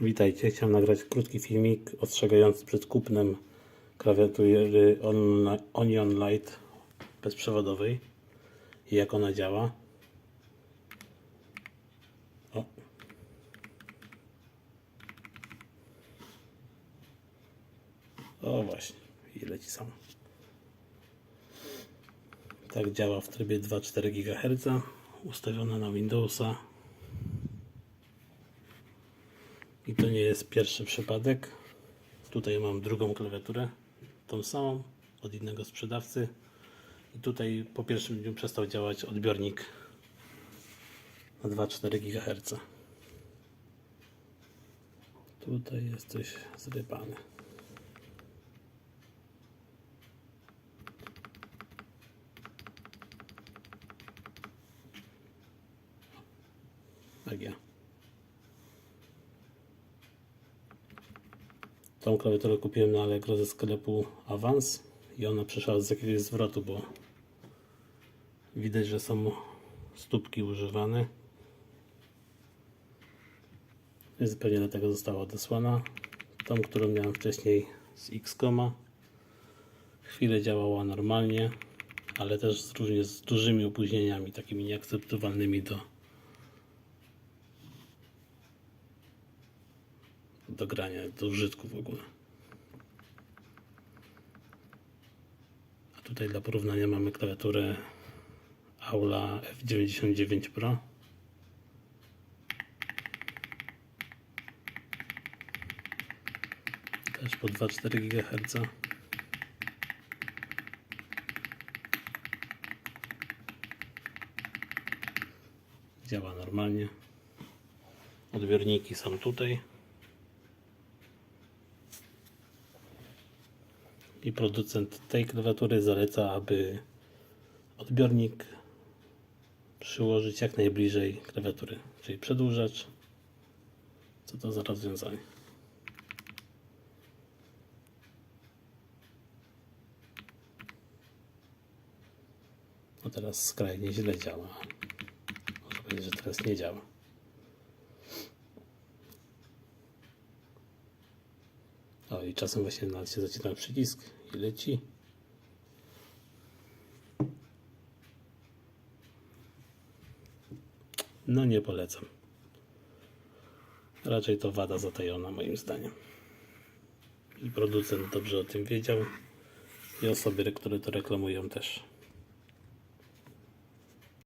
Witajcie, chciałem nagrać krótki filmik ostrzegający przed kupnem klawiatury on- Onion Light bezprzewodowej i jak ona działa. O. o właśnie, i leci sam. Tak działa w trybie 2,4 GHz, ustawiona na Windowsa. I to nie jest pierwszy przypadek. Tutaj mam drugą klawiaturę, tą samą, od innego sprzedawcy. I tutaj po pierwszym dniu przestał działać odbiornik na 2,4 GHz. Tutaj jest coś zrypane. Tak ja. Tą klawiaturę kupiłem na Allegro ze sklepu Avance i ona przyszła z jakiegoś zwrotu, bo widać, że są stópki używane. Więc pewnie dlatego została odesłana. Tą, którą miałem wcześniej z Xcoma. Chwilę działała normalnie, ale też z, różnie z dużymi opóźnieniami, takimi nieakceptowalnymi do do grania, do użytku w ogóle. A tutaj dla porównania mamy klawiaturę Aula F99 Pro. Też po 2,4 GHz. Działa normalnie. Odbiorniki są tutaj. I producent tej klawiatury zaleca, aby odbiornik przyłożyć jak najbliżej klawiatury, czyli przedłużacz. Co to za rozwiązanie? No teraz skrajnie źle działa. Może powiedzieć, że teraz nie działa. O i czasem właśnie nawet się zaczyna przycisk i leci. No nie polecam. Raczej to wada zatajona moim zdaniem. I producent dobrze o tym wiedział. I osoby, które to reklamują też.